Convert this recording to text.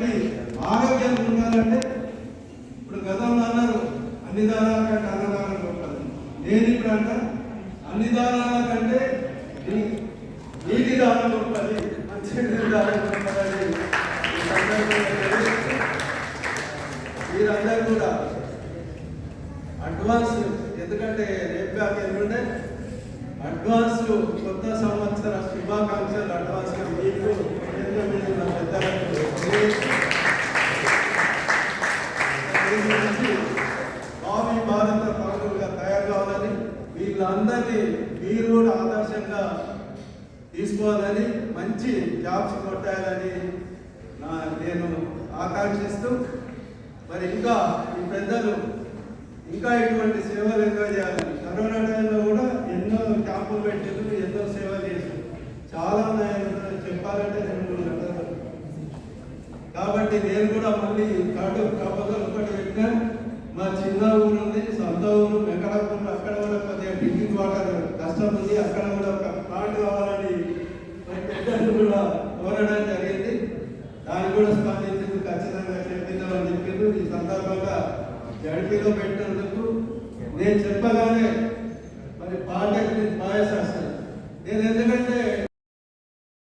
కాబట్టి ఆరోగ్యం ఉండాలంటే ఇప్పుడు గతంలో అన్నారు అన్ని దానాల కంటే అన్నదానం గొప్పది నేను ఇప్పుడు అంట అన్ని దానాల కంటే నీటి దానం గొప్పది మంచి దానం గొప్పదని మీరందరూ కూడా అడ్వాన్స్ ఎందుకంటే రేపు అక్కడ ఎల్లుండే అడ్వాన్స్ కొత్త సంవత్సర శుభాకాంక్షలు అడ్వాన్స్ దీని భావి భారత పౌరులుగా తయారు కావాలని వీళ్ళందరినీ మీరు కూడా ఆదర్శంగా తీసుకోవాలని మంచి జాబ్స్ కొట్టాలని నా నేను ఆకాంక్షిస్తూ మరి ఇంకా ఈ పెద్దలు ఇంకా ఇటువంటి సేవలు ఎంతో చేయాలని కరోనా టైంలో కూడా ఎన్నో క్యాంపులు పెట్టారు ఎన్నో సేవలు చేశారు చాలా ఉన్నాయి చెప్పాలంటే రెండు గంటలు కాబట్టి నేను కూడా మళ్ళీ థర్డ్ సొంత ఊరు వెంకటాపురం అక్కడ కూడా కొద్దిగా డ్రింకింగ్ వాటర్ కష్టం ఉంది. అక్కడ కూడా ఒక ప్లాంట్ కావాలని పెద్దలు కూడా కోరడం జరిగింది. దాన్ని కూడా స్పందించేందుకు ఖచ్చితంగా చేపిద్దామని చెప్పింది ఈ సందర్భంగా జడిపిలో పెట్టినందుకు నేను చెప్పగానే మరి పాటకి బాయ్